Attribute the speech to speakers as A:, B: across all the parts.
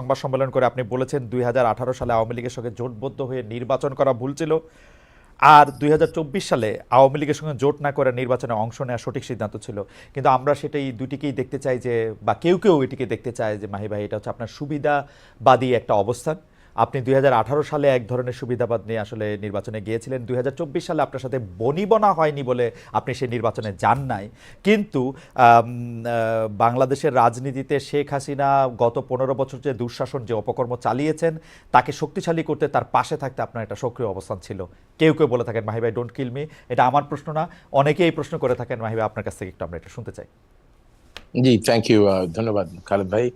A: সংবাদ সম্মেলন করে আপনি বলেছেন দুই হাজার আঠারো সালে আওয়ামী লীগের সঙ্গে জোটবদ্ধ হয়ে নির্বাচন করা ভুল ছিল। আর দুই হাজার চব্বিশ সালে আওয়ামী লীগের সঙ্গে জোট না করে নির্বাচনে অংশ নেওয়া সঠিক সিদ্ধান্ত ছিল। কিন্তু আমরা সেটাই দুটিকেই দেখতে চাই যে, বা কেউ কেউ এটিকে দেখতে চায় যে, মাহি ভাই, এটা হচ্ছে আপনার সুবিধাবাদী একটা অবস্থান। আপনি দুই হাজার আঠারো সালে এক ধরনের সুবিধাবাদ নিয়ে আসলে নির্বাচনে গিয়েছিলেন। দুই হাজার চব্বিশ সালে আপনার সাথে বনিবনা হয়নি বলে আপনি সেই নির্বাচনে যান নাই। কিন্তু বাংলাদেশের রাজনীতিতে শেখ হাসিনা গত পনেরো বছর যে দুঃশাসন, যে অপকর্ম চালিয়েছেন, তাকে শক্তিশালী করতে তার পাশে থাকতে আপনার একটা সক্রিয় অবস্থান ছিল। কেউ কেউ বলে থাকেন মাহি ভাই ডোন্ট কিল মি এটা আমার প্রশ্ন না। অনেকেই এই প্রশ্ন করে থাকেন মাহি ভাই, আপনার কাছ থেকে একটু আমরা এটা শুনতে চাই।
B: জি থ্যাংক ইউ ধন্যবাদ, খালেদ ভাই।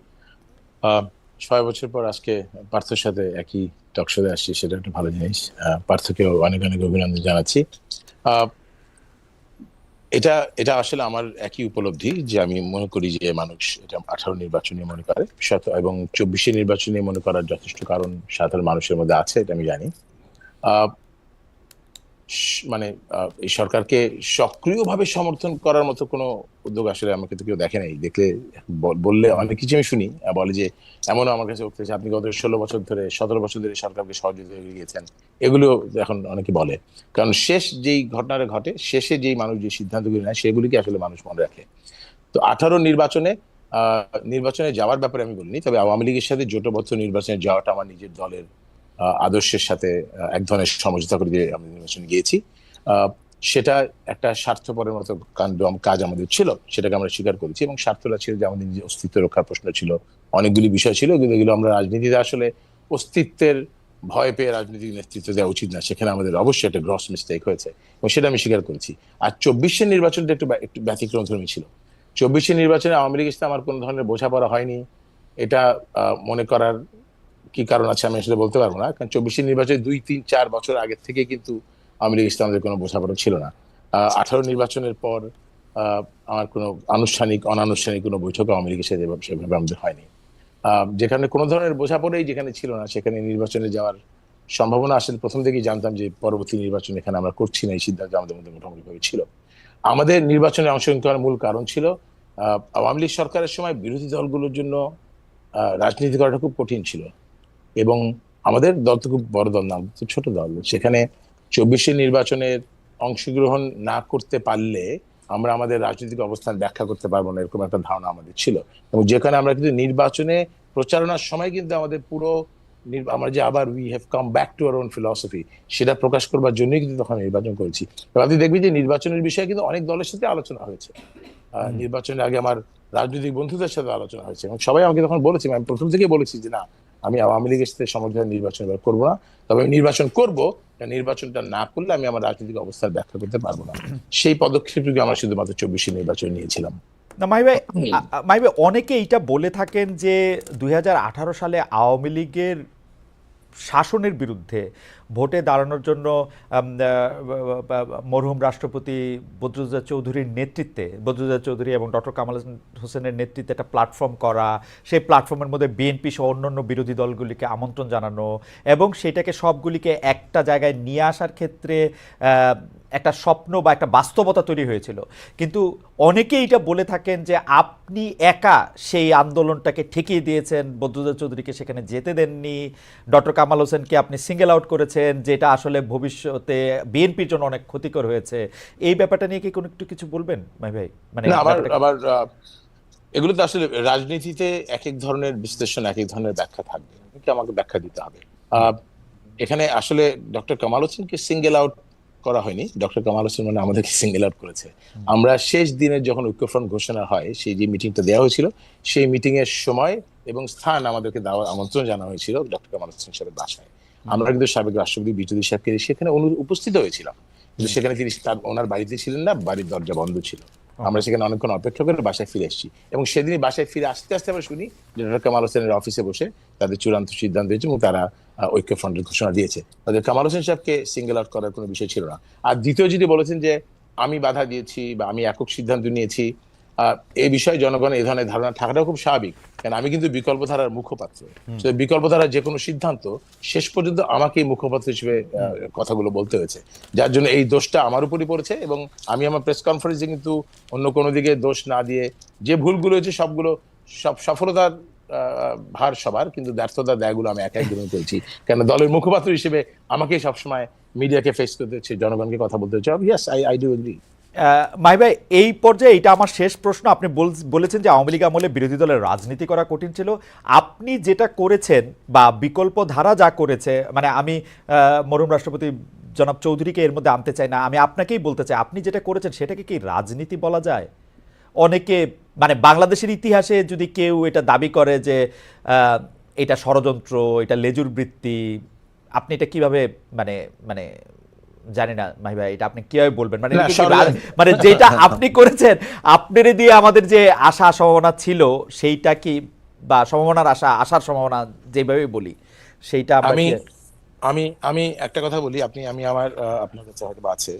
B: ছয় বছর পর আজকে পার্থর সাথে একই টক শোতে আসছি সেটা একটা ভালো জিনিস। পার্থকে অনেক অনেক অভিনন্দন জানাচ্ছি। এটা এটা আসলে আমার একই উপলব্ধি যে আমি মনে করি যে মানুষ এটা আঠারো নির্বাচনে মনে করে এবং চব্বিশে নির্বাচনে মনে করার যথেষ্ট কারণ সাধারণ মানুষের মধ্যে আছে, এটা আমি জানি। মানে এই সরকারকে সক্রিয়ভাবে সমর্থন করার মতো কোনো উদ্যোগ আসলে আমাকে তো কেউ দেখে নাই। দেখলে বললে অনেক কিছু আমি শুনি। বলে যে, এমনও আমার কাছে উঠতেছে আপনি গত ষোলো বছর ধরে, সতেরো বছর ধরে সরকারকে সহযোগিতা করে গিয়েছেন। এগুলো এখন অনেকে বলে। কারণ শেষ যেই ঘটনাটা ঘটে, শেষে যেই মানুষ যে সিদ্ধান্তগুলি নেয়, সেগুলিকে আসলে মানুষ মনে রাখে। তো আঠারো নির্বাচনে নির্বাচনে যাওয়ার ব্যাপারে আমি বলিনি, তবে আওয়ামী লীগের সাথে জোটবদ্ধ নির্বাচনে যাওয়াটা আমার নিজের দলের আদর্শের সাথে এক ধরনের সমঝোতা করে দিয়ে আমি নির্বাচনে গিয়েছি। সেটা একটা স্বার্থপরের মতো কাজ আমাদের ছিল, সেটাকে আমরা স্বীকার করেছি এবং স্বার্থটা ছিল যে আমাদের নিজের অস্তিত্ব রক্ষার প্রশ্ন ছিল। অনেকগুলি বিষয় ছিল, কিন্তু এগুলো আমরা রাজনীতিতে আসলে অস্তিত্বের ভয় পেয়ে রাজনৈতিক নেতৃত্ব দেওয়া উচিত না। সেখানে আমাদের অবশ্যই একটা গ্রস মিস্টেক হয়েছে এবং সেটা আমি স্বীকার করেছি। আর চব্বিশের নির্বাচনটা একটু একটু ব্যতিক্রম ধর্মী ছিল। চব্বিশের নির্বাচনে আওয়ামী লীগের সাথে আমার কোনো ধরনের বোঝাপড়া হয়নি। এটা মনে করার কি কারণ আছে আমি আসলে বলতে পারব না। কারণ চব্বিশের নির্বাচনে দুই তিন চার বছর আগের থেকে কিন্তু আওয়ামী লীগের সাথে কোনো বোঝাপড়া ছিল না। আঠারো নির্বাচনের পর আমার কোনো আনুষ্ঠানিক অনানুষ্ঠানিক কোনো বৈঠক আওয়ামী লীগের সাথে সেভাবে আমাদের হয়নি। যেখানে কোনো ধরনের বোঝাপড়াই যেখানে ছিল না সেখানে নির্বাচনে যাওয়ার সম্ভাবনা আসলে প্রথম থেকেই জানতাম যে পরবর্তী নির্বাচন এখানে আমরা করছি না এই সিদ্ধান্ত আমাদের মধ্যে মোটামুটিভাবে ছিল। আমাদের নির্বাচনে অংশগ্রহণ করার মূল কারণ ছিল আওয়ামী লীগ সরকারের সময় বিরোধী দলগুলোর জন্য রাজনীতি করাটা খুব কঠিন ছিল। এবং আমাদের দল তো খুব বড় দল না তো ছোট দল। সেখানে চব্বিশে নির্বাচনের অংশগ্রহণ না করতে পারলে আমরা আমাদের রাজনৈতিক অবস্থান ব্যাখ্যা করতে পারব না এরকম একটা ধারণা আমাদের ছিল। এবং যেখানে আমরা কিন্তু নির্বাচনে প্রচারণার সময় কিন্তু আমাদের পুরো আমরা যে আবার we have come back to our own philosophy সেটা প্রকাশ করবার জন্যই কিন্তু তখন নির্বাচন করেছি। আপনি দেখবেন যে নির্বাচনের বিষয়ে কিন্তু অনেক দলের সাথে আলোচনা হয়েছে। নির্বাচনের আগে আমার রাজনৈতিক বন্ধুদের সাথে আলোচনা হয়েছে। এবং সবাই আমাকে তখন বলেছি আমি প্রথম থেকেই বলেছি যে না আমি আওয়ামী লীগের সাথে সমর্থন নির্বাচন এবার করব না। তবে আমি নির্বাচন করব নির্বাচনটা না করলে আমি আমার রাজনৈতিক অবস্থার ব্যাখ্যা করতে পারব না। সেই পদক্ষেপটুকু আমরা শুধুমাত্র চব্বিশে নির্বাচন নিয়েছিলাম।
A: না মাইবে ভাই আ- আ- মাই ভাই অনেকে এটা বলে থাকেন যে দুই হাজার আঠারো সালে আওয়ামী লীগের শাসনের বিরুদ্ধে ভোটে দাঁড়ানোর জন্য মরহুম রাষ্ট্রপতি বদ্রুজা চৌধুরীর নেতৃত্বে বদ্রুজা চৌধুরী এবং ডক্টর কামাল হোসেনের নেতৃত্বে একটা প্ল্যাটফর্ম করা, সেই প্ল্যাটফর্মের মধ্যে বিএনপি সহ অন্যান্য বিরোধী দলগুলিকে আমন্ত্রণ জানানো এবং সেটাকে সবগুলিকে একটা জায়গায় নিয়ে আসার ক্ষেত্রে একটা স্বপ্ন বা একটা বাস্তবতা তৈরি হয়েছিল। কিন্তু অনেকেই এটা বলে থাকেন যে আপনি একা সেই আন্দোলনটাকে ঠেকিয়ে দিয়েছেন বদরুদ্দোজা চৌধুরীকে সেখানে যেতে দেননি। ডক্টর কামাল হোসেনকে আপনি সিঙ্গেল আউট করেছেন যেটা আসলে ভবিষ্যতে বিএনপির জন্য অনেক ক্ষতিকর হয়েছে। এই ব্যাপারটা নিয়ে কি কোনো একটু কিছু বলবেন ভাই ভাই? মানে
B: আবার এগুলো তো আসলে রাজনীতিতে এক এক ধরনের বিশ্লেষণ এক এক ধরনের ব্যাখ্যা থাকবে। আমাকে ব্যাখ্যা দিতে হবে। আহ, এখানে আসলে ডক্টর কামাল হোসেনকে সিঙ্গেল আউট করা হয়নি। ডক্টর কামাল হোসেন মানে আমাদেরকে সিঙ্গেল আউট করেছে। আমরা শেষ দিনের যখন ঐক্যফ্রন্ট ঘোষণা হয়, সেই যে মিটিংটা দেওয়া হয়েছিল, সেই মিটিং এর সময় এবং স্থান আমাদেরকে দেওয়ার আমন্ত্রণ জানা হয়েছিল ডক্টর কামাল হোসেন সাহেবের বাসায়। আমরা কিন্তু সাবেক রাষ্ট্রপতি বিজুদি সাহেবকে সেখানে অনু- উপস্থিত হয়েছিলাম। কিন্তু সেখানে তিনি তার, ওনার বাড়িতে ছিলেন না, বাড়ির দরজা বন্ধ ছিল। আমরা সেখানে অনেকক্ষণ অপেক্ষা করে বাসায় ফিরে এসেছি। এবং সেদিনই বাসায় ফিরে আসতে আসতে আমরা শুনি যে ডক্টর কামাল হোসেনের অফিসে বসে তাদের চূড়ান্ত সিদ্ধান্ত হয়েছে এবং তারা ঐক্য ঐক্যফ্রন্টের ঘোষণা দিয়েছে। তাদের কামাল হোসেন সাহেবকে সিঙ্গেল আউট করার কোনো বিষয় ছিল না। আর দ্বিতীয় যদি বলেছেন যে আমি বাধা দিয়েছি বা আমি একক সিদ্ধান্ত নিয়েছি এই বিষয়ে জনগণের এই ধরনের ধারণা থাকাটাও খুব স্বাভাবিক। কারণ আমি কিন্তু বিকল্প ধারার মুখপাত্র বিকল্প ধারার যে কোনো সিদ্ধান্ত শেষ পর্যন্ত আমাকেই মুখপাত্র হিসেবে কথাগুলো বলতে হয়েছে। যার জন্য এই দোষটা আমার উপরই পড়েছে এবং আমি আমার প্রেস কনফারেন্সে কিন্তু অন্য কোনো দিকে দোষ না দিয়ে যে ভুলগুলো হয়েছে সবগুলো সব সফলতার আহ, ভার সবার কিন্তু ব্যর্থতা দায়গুলো আমি একাই গ্রহণ করেছি। কেন? দলের মুখপাত্র হিসেবে আমাকে সবসময় মিডিয়াকে ফেস করতে হচ্ছে জনগণকে কথা বলতে হচ্ছে। Yes I I do agree
A: Mahi ভাই এই পর্যায়ে এটা আমার শেষ প্রশ্ন। আপনি বল- বলেছেন যে আওয়ামী লীগ আমলে বিরোধী দলের রাজনীতি করা কঠিন ছিল। আপনি যেটা করেছেন বা বিকল্প ধারা যা করেছে মানে আমি আহ, মরহুম রাষ্ট্রপতি জনাব চৌধুরীকে এর মধ্যে আনতে চাই না আমি আপনাকেই বলতে চাই আপনি যেটা করেছেন সেটাকে কি রাজনীতি বলা যায়? অনেকে মানে বাংলাদেশের ইতিহাসে যদি কেউ এটা দাবি করে যে এটা ষড়যন্ত্র এটা লেজুর বৃত্তি আপনি এটা কীভাবে মানে মানে জানি না মাহি ভাই এটা আপনি কীভাবে বলবেন? মানে মানে যেটা আপনি করেছেন আপনারে দিয়ে আমাদের যে আশা সম্ভাবনা ছিল সেইটা কি বা সম্ভাবনার আশা আশার সম্ভাবনা যেভাবে বলি সেইটা
B: আমি আমি আমি একটা কথা বলি আপনি আমি আমার আপনার কাছে হয়তো আছে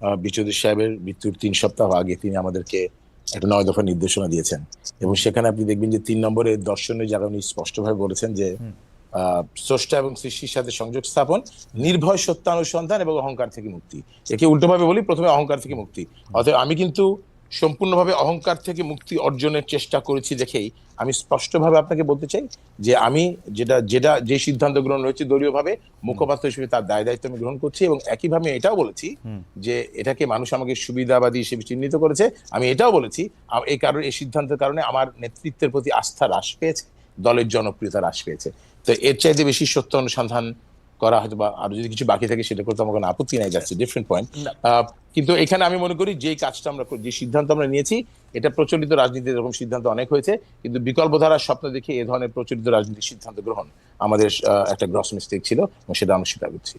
B: আহ, সাহেবের মৃত্যুর তিন সপ্তাহ আগে তিনি আমাদেরকে একটা নয় দফা নির্দেশনা দিয়েছেন। এবং সেখানে আপনি দেখবেন যে তিন নম্বরে দর্শনের জায়গা উনি স্পষ্টভাবে বলেছেন যে স্রষ্টা এবং সৃষ্টির সাথে সংযোগ স্থাপন নির্ভয় সত্যানুসন্ধান এবং অহংকার থেকে মুক্তি। একে উল্টোভাবে বলি প্রথমে অহংকার থেকে মুক্তি। অতএব আমি কিন্তু সম্পূর্ণভাবে অহংকার থেকে মুক্তি অর্জনের চেষ্টা করেছি দেখেই আমি স্পষ্টভাবে আপনাকে বলতে চাই যে আমি যেটা যেটা যে সিদ্ধান্ত গ্রহণ হয়েছে দলীয়ভাবে মুখপাত্র হিসেবে তার দায় দায়িত্ব আমি গ্রহণ করছি এবং একইভাবে এটাও বলেছি যে এটাকে মানুষ আমাকে সুবিধাবাদী হিসেবে চিহ্নিত করেছে। আমি এটাও বলেছি এই কারণে এই সিদ্ধান্তের কারণে আমার নেতৃত্বের প্রতি আস্থা হ্রাস পেয়েছে দলের জনপ্রিয়তা হ্রাস পেয়েছে। তো এর চাইতে বেশি সত্য অনুসন্ধান করা হয়তো বা আরও যদি কিছু বাকি থাকে সেটা করতে আমার কোনো আপত্তি নাই যাচ্ছে ডিফারেন্ট পয়েন্ট কিন্তু এখানে আমি মনে করি যে কাজটা আমরা যে সিদ্ধান্ত আমরা নিয়েছি এটা প্রচলিত রাজনীতির এরকম সিদ্ধান্ত অনেক হয়েছে কিন্তু বিকল্প ধারার স্বপ্ন দেখে এ ধরনের প্রচলিত রাজনীতির সিদ্ধান্ত গ্রহণ আমাদের একটা গ্রস মিস্টেক ছিল এবং সেটা আমরা স্বীকার করছি।